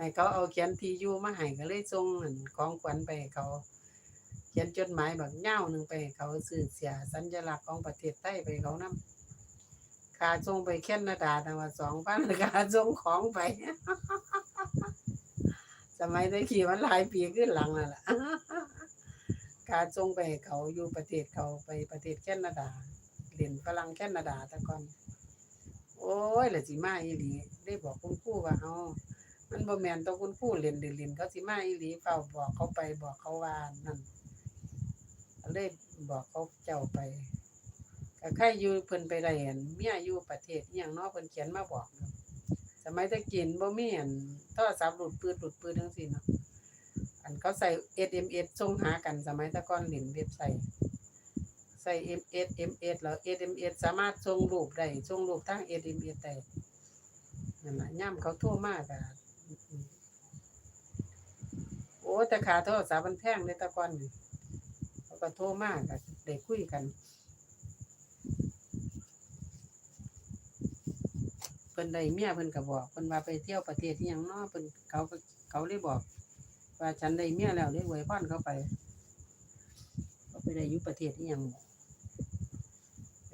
ให้เขาเอาเขียนที่อยู่มาให้ก็เลยส่งอั่นของขวัญไปให้เขา เขียนจดหมายบักยาหนึ่งไปให้เขาซื้อเสียสัญลักษณ์ของประเทศไทยไปให้เขานํค่าส่งไปแคนาดาตั้งว่า2,000ค่าส่งของไป สมัยตะกี้มันหลายปีขึ้นหลังแล้วล่ะการส่งไปเขาอยู่ประเทศเขาไปประเทศแคนาดาเรียนฝรั่งแคนาดาแต่ก่อน โอ้ยล้วสิมาอีหลีได้บอกคุณครูว่าเอา มันบ่แม่นต้องคุณครูเรียนเรียนเขาสิมาอีหลีเฝ้าบอกเขาไปบอกเขาว่านั่นเลยบอกเขาเจ้าไปก็ใครอยู่เพิ่นไปได้อันเมียอยู่ประเทศอีหยังเนาะเพิ่นเขียนมาบอก สมัยตะกี้บ่มีอันโทรศัพท์หลุดปืดหลุดปืดจังซี่เนาะอันเขาใส่ SMS ส่งหากันสมัยตะก่อนเล่นเว็บไซต์ใส่ MS MS แล้ว SMS สามารถส่งรูปได้ส่งรูปทาง SMS ได้นั่นล่ะย่ำเขาโทรมากอะ โอ้แต่ขาโทรศัพท์มันแพงเลยตะกอนเขาก็โทรมากอะได้คุยกันเพิ่นได้เมียเพิ่นก็บอกเพิ่นว่าไปเที่ยวประเทศอีหยังนาะเพิ่นเขาก็เขาเลยบอก ว่าฉันได้เมียแล้วเลยอวยพรเขาไปเขาไปได้อยู่ประเทศอีหยังบ่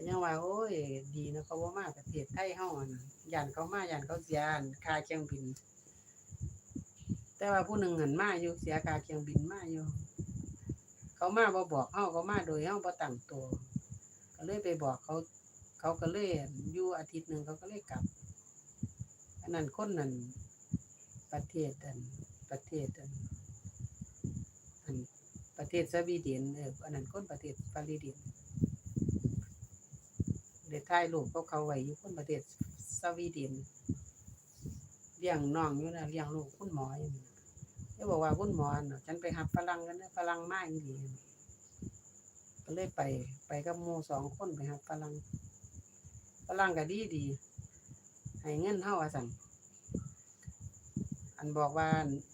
ยังว่าโอ้ยดีนะเขาบ่ามากประเทศไทยเฮาอั่นย่านเขามาย่านเขาเสียนค่าเครื่องบิน แต่ว่าผู้หนึ่งหันมาอยู่เสียค่าเครื่องบินมาอยู่ เขามาบ่บอกเฮาเขามาโดยเฮาบ่ตั้งตัว ก็เลยไปบอกเขา เขาก็เลยอั่นอยู่อาทิตย์หนึ่งเขาก็เลยกลับอันนั้นคนนั้นประเทศอันประเทศอันอันประเทศสวีเดนเอออันนั้นคนประเทศสวีเดนได้ถ่ายรูปเขาเขาไว้อยู่คนประเทศสวีเดน เลี้ยงน้องอยู่นะเลี้ยงลูกคุณหมออยู่นะเขาบอกว่าคุณหมอน่ะฉันไปหับฝรั่งกันนะฝรั่งมาอีหลีก็เลยไปไปกับหมู่สองคนไปหับฝรั่งฝรั่งก็ดีดีให้เงินเฮาว่าซั่นอันบอกว่า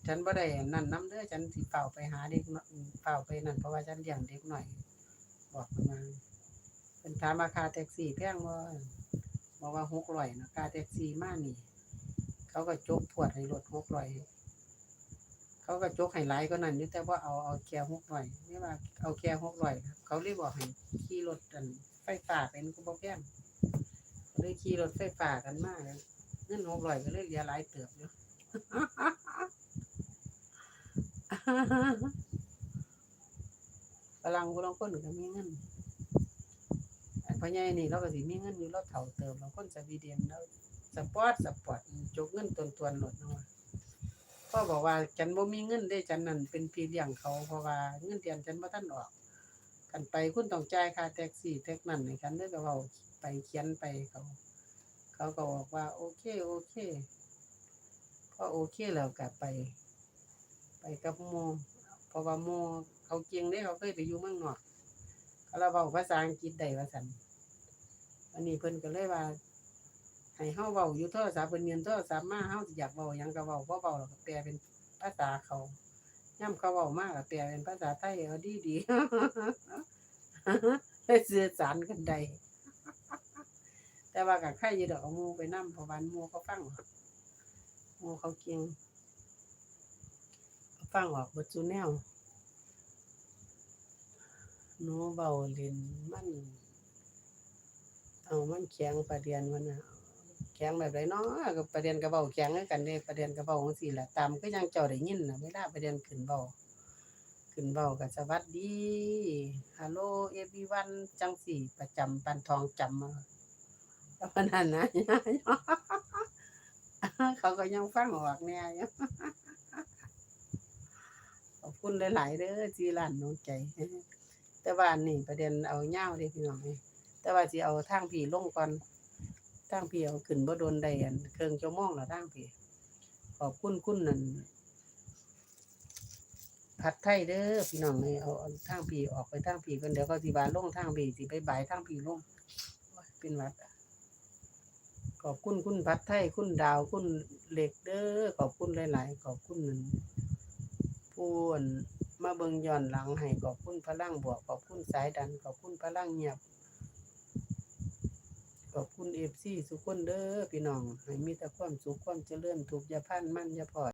ฉันบ่ได้นั่นนํเด้อฉันสิเฝ้าไปหาเด็กเฝ้าไปนั่นเพราะว่าฉันเลี้ยงเด็กหน้อย บอกมาเพิ่นถามว่าคาแท็กซี่แพงบ่บอกว่า600นะค่าแท็กซี่มากนี่ เขาก็จกพวดให้รถ600เขาก็จกให้หลายกว่านั้นอยู่แต่ว่าเอาเอาแค่600นี่ว่าเอาแค่600เขาเลยบอกให้ขี่รถอันไฟฟ้าเป็นก็บ่แพงก็เลยขี่รถไฟฟ้ากันมากเงิน600ก็เลยเหลือหลายเติบอยู่ฝรั่งผู้ลางคนก็มีเงินอันพ่อใหญ่นี่เราก็สิมีเงินอยู่เราเฒ่าเติมเราคนสวีเดนแล้ว สปอร์ตสปอร์ตจกเงินตนตวนหลดเนาะพ่อบอกว่าฉันบ่มีเงินได้ฉันนั่นเป็นพี่เลี้ยงเขาเพราะว่าเงินเดือนฉันบ่ทันออกกันไปคุณต้องจ่ายค่าแท็กซี่แท็กนั่นให้ฉันเลยก็เว้าไปเขียนไปเขา เขาก็บอกว่า โอเคโอเคพอโอเคแล้วก็ไป ไปกับหมู่เพราะว่าหมู่เขาเก่งเด้เขาเคยไปอยู่เมืองนอกเขาเราเว้าภาษาอังกฤษได้ว่าซั่นอันนี้เพิ่นก็เลยว่า ให้เฮาเว้าอยู่โทรศัพท์เพิ่นเรียนโทรศัพท์มาเฮาสิอยากเว้าหยังก็เว้าบ่เว้าแล้วก็แปลเป็นภาษาเขาย่ำเขาเว้ามาก็แปลเป็นภาษาไทยเอาดีๆได้สื่อสารกันได้แต่ว่าก็ใครอยู่ดอกหมูไปนำเพราะว่าหมูเขาฟังหมูเขาเก่งฟังออกบดซุแนวหนูเบาเล่นมัน เอามันแข็งประเด็นมันน่ะ ข็งแบบไรเนาะก็ประเด็นก็เว้าแข็งกันเด้ประเด็นก็เว้าจังซี่แหละตามคือจังเจ้าได้ยินน่ะเวลาประเด็นขึ้นเว้าขึ้นเว้าก็สวัสดีฮัลโหล everyone จังซี่ประจำปันทองจำมาแล้วมันนั่นนะเขาก็ยังฟังออกแน่ยู่ขอบคุณหลายๆเด้อที่ร้านน้องใจ แต่ว่าอันนี้ประเด็นเอายาวเด้พี่น้องเอ้ยแต่ว่าสิเอาทางพี่ลงก่อน ทางพี่เอาขึ้นบ่โดนได้อันครึ่องชั่วโมงแล้วทางพี่ขอบคุณคุณนั่นผัดไทยเด้อพี่น้องเอ้ยเอาเอาทางพี่ออกไปทางพี่เพิ่นเดี๋ยวเขาสิบาลงทางพี่สิไปบายทางพี่ลงเป็นวัดขอบคุณคุณผัดไทยคุณดาวคุณเหล็กเด้อขอบคุณหลาย ๆ ขอบคุณนั่นผู้อั่นมาเบิ่งย้อนหลังให้ขอบคุณพลังบวกขอบคุณสายดันขอบคุณพลังเงียบ ขอบคุณ FC ทุกคนเด้อพี่น้อง ให้มีแต่ความสุขความเจริญทุกอยาพันมั่นอยาพอด